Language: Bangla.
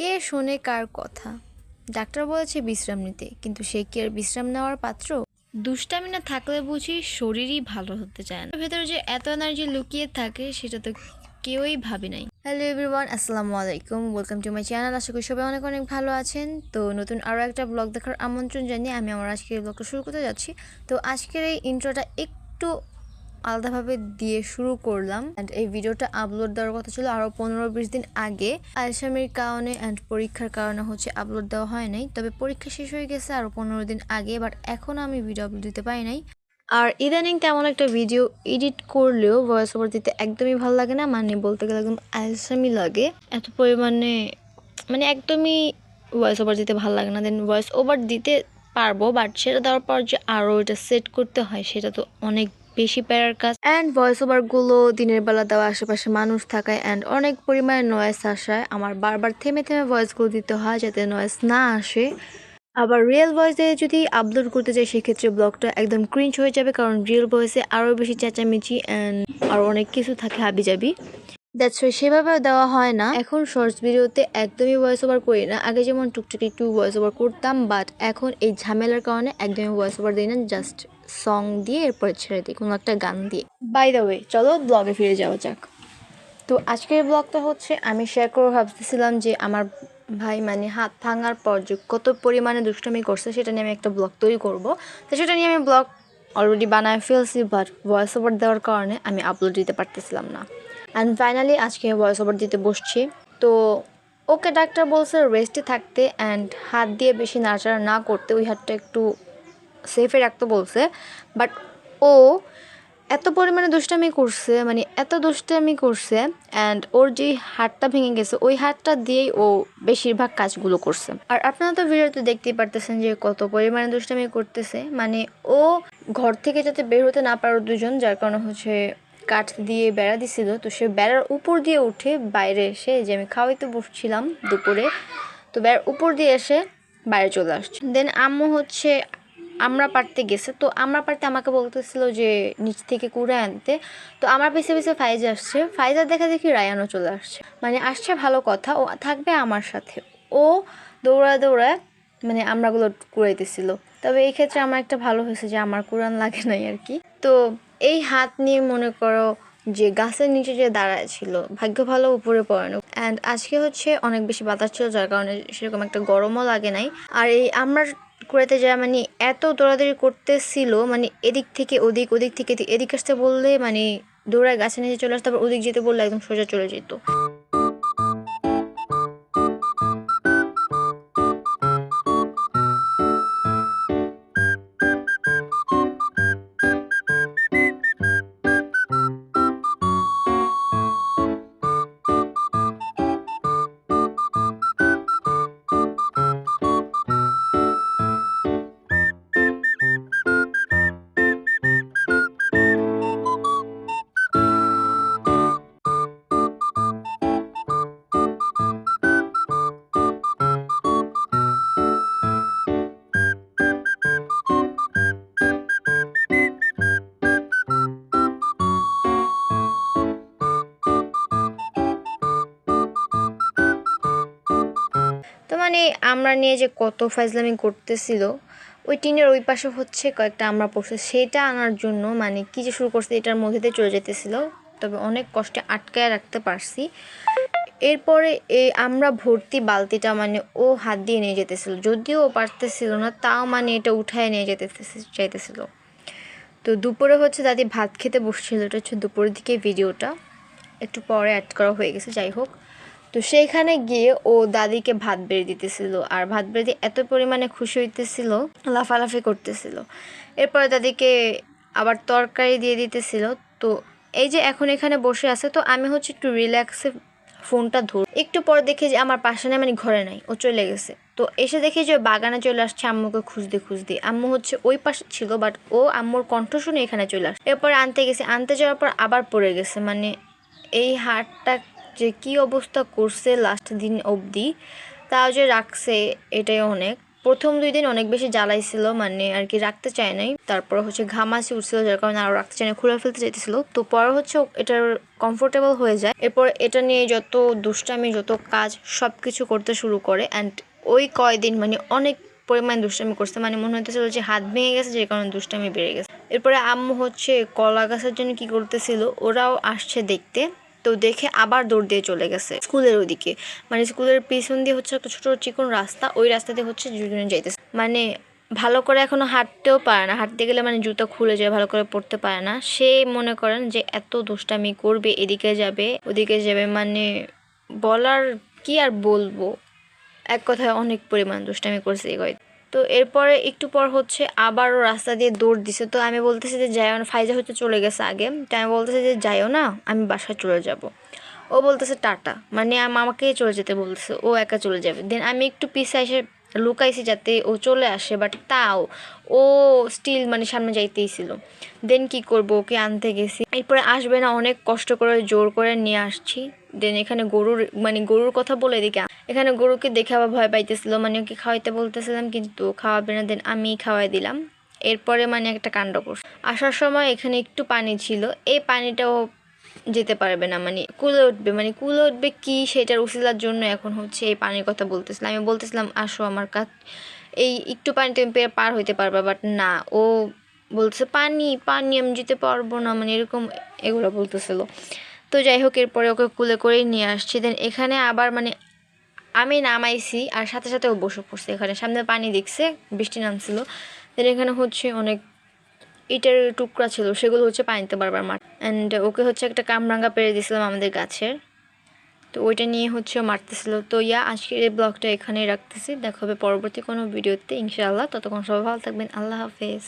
কে শোনে কার কথা? ডাক্তার বলেছে বিশ্রাম নিতে কিন্তু সে কি আর বিশ্রাম নেওয়ার পাত্র? দুষ্টামি না থাকলে বুঝি শরীরই ভালো হতে চায় না। ভেতরে যে এত এনার্জি লুকিয়ে থাকে সেটা তো কেউই ভাবি নাই। হ্যালো এভরিওয়ান আসসালামু আলাইকুম। ওয়েলকাম টু মাই চ্যানেল আশা করি সবাই অনেক অনেক ভালো আছেন। তো নতুন আরও একটা ব্লগ দেখার আমন্ত্রণ জানিয়ে আমি আমার আজকের ব্লগটা শুরু করতে যাচ্ছি। তো আজকের এই ইন্ট্রোটা একটু আলাদাভাবে দিয়ে শুরু করলাম। অ্যান্ড এই ভিডিওটা আপলোড দেওয়ার কথা ছিল আরও পনেরো বিশ দিন আগে। আলসামির কারণে অ্যান্ড পরীক্ষার কারণে হচ্ছে আপলোড দেওয়া হয় নাই। তবে পরীক্ষা শেষ হয়ে গেছে আরও পনেরো দিন আগে বাট এখনও আমি ভিডিও আপলোড দিতে পারি নাই। আর ইদানিং তেমন একটা ভিডিও এডিট করলেও ভয়েস ওভার দিতে একদমই ভালো লাগে না। মানে বলতে গেলে একদম আলসামি লাগে। এত পরিমাণে মানে একদমই ভয়েস ওভার দিতে ভালো লাগে না। দেন ভয়েস ওভার দিতে পারব বাট সেটা দেওয়ার পর যে আরও এটা সেট করতে হয়, সেটা তো অনেক বেশি প্যারার কাজ। অ্যান্ড ভয়েস ওভারগুলো দিনের বেলা দেওয়া আশেপাশে মানুষ থাকায় অ্যান্ড অনেক পরিমাণে নয়েস আসায়। আমার বারবার থেমে থেমে ভয়েসগুলো দিতে হয় যাতে নয়েস না আসে। আবার রিয়েল ভয়েসে যদি আপলোড করতে চাই সেক্ষেত্রে ব্লগটা একদম ক্রিঞ্চ হয়ে যাবে কারণ রিয়েল ভয়েসে আরও বেশি চেঁচামেচি অ্যান্ড আরও অনেক কিছু থাকে হাবিজাবি। দ্যাটস ওয়াই সেভাবে দেওয়া হয় না। এখন শর্টস ভিডিওতে একদমই ভয়েস ওভার করি না। আগে যেমন টুকটুকি একটু ভয়েস ওভার করতাম বাট এখন এই ঝামেলার কারণে একদমই ভয়েস ওভার দিই না জাস্ট সং দিয়ে এরপরে ছেড়ে দিই, কোনো একটা গান দিয়ে। বাই দ্য ওয়ে চলো ব্লগে ফিরে যাওয়া যাক। তো আজকের ব্লগটা হচ্ছে, আমি শেয়ার করে ভাবতেছিলাম যে আমার ভাই মানে হাত ভাঙার পর যে কত পরিমাণে দুষ্টামি করছে, সেটা নিয়ে আমি একটা ব্লগ তৈরি করব। তো সেটা নিয়ে আমি ব্লগ অলরেডি বানায় ফেলছি বাট ভয়েস ওভার দেওয়ার কারণে আমি আপলোড দিতে পারতেছিলাম না। অ্যান্ড ফাইনালি আজকে ভয়েস ওভার দিতে বসছি। তো ওকে ডাক্তার বলছে রেস্টে থাকতে অ্যান্ড হাত দিয়ে বেশি নাড়াচাড়া না করতে ওই হাতটা একটু সেফে রাখতে বলছে বাট ও এত পরিমাণে দুষ্টামি করছে মানে এত দুষ্টামি করছে অ্যান্ড ওর যে হাতটা ভেঙে গেছে, ওই হাতটা দিয়েই ও বেশিরভাগ কাজগুলো করছে। আর আপনারা তো ভিডিওতে দেখতেই পারতেছেন যে কত পরিমাণে দুষ্টামি করতেছে মানে ও ঘর থেকে যাতে বের হতে না পারো দুজন, যার কারণে হচ্ছে কাঠ দিয়ে বেড়া দিছিল, তো সে বেড়ার উপর দিয়ে উঠে বাইরে এসে, যে আমি খাওয়াইতে বসছিলাম দুপুরে, তো বেড়ার উপর দিয়ে এসে বাইরে চলে আসছে। দেন আম্মু হচ্ছে আমরা পারতে গেছে। তো আমরা পারতে আমাকে বলতেছিল যে নিচ থেকে কুড়ে আনতে। তো আমার পিছে পিছে ফাইজ আসছে। ফাইজার দেখা দেখি রায়ানও চলে আসছে। মানে আসছে ভালো কথা। ও থাকবে আমার সাথে। ও দৌড়া দৌড়ায় মানে আমরাগুলো কুড়াইতেছিল। তবে এই ক্ষেত্রে আমার একটা ভালো হয়েছে যে আমার কোরআন লাগে নাই আর কি। তো এই হাত নিয়ে মনে করো যে গাছের নিচে যে দাঁড়ায় ছিল, ভাগ্য ভালো উপরে পড়ানো। অ্যান্ড আজকে হচ্ছে অনেক বেশি বাতাস ছিল, যার কারণে সেরকম একটা গরমও লাগে নাই। আর এই আমরা কুড়াতে যা মানে এত দৌড়াদৌড়ি করতেছিল মানে এদিক থেকে ওদিক ওদিক থেকে এদিক এদিক আসতে বললে মানে দৌড়ায় গাছের নিচে চলে আসতে আবার ওদিক যেতে বললে একদম সোজা চলে যেত। মানে আমরা নিয়ে যে কত ফাইজলামি করতেছিল, ওই টিনের ওই পাশে হচ্ছে কয়েকটা আমরা পড়ছে, সেটা আনার জন্য মানে কী যে শুরু করছে এটার মধ্যে দিয়ে চলে যেতেছিল। তবে অনেক কষ্টে আটকায় রাখতে পারছি। এরপরে এই আমরা ভর্তি বালতিটা মানে ও হাত দিয়ে নিয়ে যেতেছিল, যদিও ও পারতেছিল না, তাও মানে এটা উঠায় নিয়ে যেতে চাইতেছিল তো দুপুরে হচ্ছে দাদি ভাত খেতে বসছিল, এটা হচ্ছে দুপুরের দিকে ভিডিওটা। একটু পরে অ্যাড করা হয়ে গেছে, যাই হোক। তো সেইখানে গিয়ে ও দাদিকে ভাত বেড়ে দিতেছিল আর ভাত বেড়ে দিয়ে এত পরিমাণে খুশি হইতেছিল, লাফালাফি করতেছিল। এরপরে দাদিকে আবার তরকারি দিয়ে দিতেছিল। তো এই যে এখন এখানে বসে আছে, তো আমি হচ্ছে একটু রিল্যাক্সে ফোনটা ধর, একটু পরে দেখি যে আমার পাশে নাই মানে ঘরে নাই, ও চলে গেছে। তো এসে দেখি যে বাগানে চলে আসছে আম্মুকে খুঁজতে খুঁজতে। আম্মু হচ্ছে ওই পাশে ছিল বাট ও আম্মুর কণ্ঠ শুনে এখানে চলে আসছে। এরপর আনতে গেছে, আনতে যাওয়ার পর আবার পড়ে গেছে। মানে এই হাটটা যে কি অবস্থা করছে লাস্ট দিন অবধি, তাও যে রাখছে এটাই অনেক। প্রথম দুই দিন অনেক বেশি জ্বালাইছিল মানে আর কি রাখতে চায় নাই। তারপর হচ্ছে ঘামাচি উঠছিল, যার কারণে আরও রাখতে চায় না খুলে ফেলতে চাইতেছিল। তো পরে হচ্ছে এটার কমফোর্টেবল হয়ে যায়। এরপর এটা নিয়ে যত দুষ্টামি, যত কাজ সব কিছু করতে শুরু করে। অ্যান্ড ওই কয়দিন মানে অনেক পরিমাণ দুষ্টামি করছে। মানে মনে হইতেছিল যে হাত ভেঙে গেছে, যে কারণে দুষ্টামি বেড়ে গেছে। এরপরে আম্মু হচ্ছে কলা গাছের জন্য কি করতেছিল, ওরাও আসছে দেখতে। তো দেখে আবার দৌড় দিয়ে চলে গেছে স্কুলের ওদিকে মানে স্কুলের পিছন দিয়ে হচ্ছে একটা ছোট চিকন রাস্তা, ওই রাস্তা দিয়ে হচ্ছে দুজনে যাইতেছে। মানে ভালো করে এখনও হাঁটতেও পারে না। হাঁটতে গেলে মানে জুতো খুলে যায়, ভালো করে পড়তে পারে না। সে মনে করেন যে এত দুষ্টামি করবে, এদিকে যাবে, ওদিকে যাবে। মানে বলার কি আর বলব? এক কথায় অনেক পরিমাণ দুষ্টামি করছে কয়েক তো এরপরে একটু পর হচ্ছে আবারও রাস্তা দিয়ে দৌড় দিছে। তো আমি বলতেছি যে, যাইও না, ফাইজা হয়তো চলে গেছে আগে। তো আমি বলতেছি যে, যাইও না, আমি বাসায় চলে যাব। ও বলতেছে, টাটা। মানে আম- আমাকেই চলে যেতে বলতেছে, ও একা চলে যাবে। দেন আমি একটু পিছে এসে লুকাইছি যাতে ও চলে আসে বাট তাও ও স্টিল মানে সামনে যাইতেই ছিল। দেন কি করব, ওকে আনতে গেছি। এরপরে আসবে না, অনেক কষ্ট করে জোর করে নিয়ে আসছি। দেন এখানে গরুর মানে গরুর কথা বলে দিকে এখানে গরুকে দেখে আবার ভয় পাইতেছিল মানে ওকে খাওয়াইতে বলতেছিলাম, কিন্তু খাওয়াবে না, দেন আমি খাওয়াই দিলাম। এরপরে মানে একটা কাণ্ড করছে। আসার সময় এখানে একটু পানি ছিল, এই পানিটাও যেতে পারবে না মানে কুলে উঠবে মানে কুলে উঠবে কি সেটার উসিলার জন্য এখন হচ্ছে এই পানির কথা বলতেছিলাম আমি বলতেছিলাম, আসো আমার কাছ, এই একটু পানি তুমি পার হইতে পারবা বাট না, ও বলতেছে, পানি পানি আমি যেতে পারব না মানে এরকম এগুলো বলতেছিল। তো যাই হোক এরপরে ওকে কুলে করেই নিয়ে আসছি। দেন এখানে আবার মানে আমি নামাইছি আর সাথে সাথে ও বসে পড়ছে এখানে। সামনে পানি দেখছে বৃষ্টি নামছিল। দেন এখানে হচ্ছে অনেক ইটের টুকরা ছিল, সেগুলো হচ্ছে পানিতে বারবার মার অ্যান্ড ওকে হচ্ছে একটা কামরাঙ্গা পেরে দিয়েছিলাম আমাদের গাছের। তো ওইটা নিয়ে হচ্ছে মারতেছিল। তো ইয়া, আজকের এই ব্লগটা এখানেই রাখতেছি। দেখা হবে পরবর্তী কোনো ভিডিওতে, ইনশাআল্লাহ। ততক্ষণ সবাই ভালো থাকবেন। আল্লাহ হাফেজ।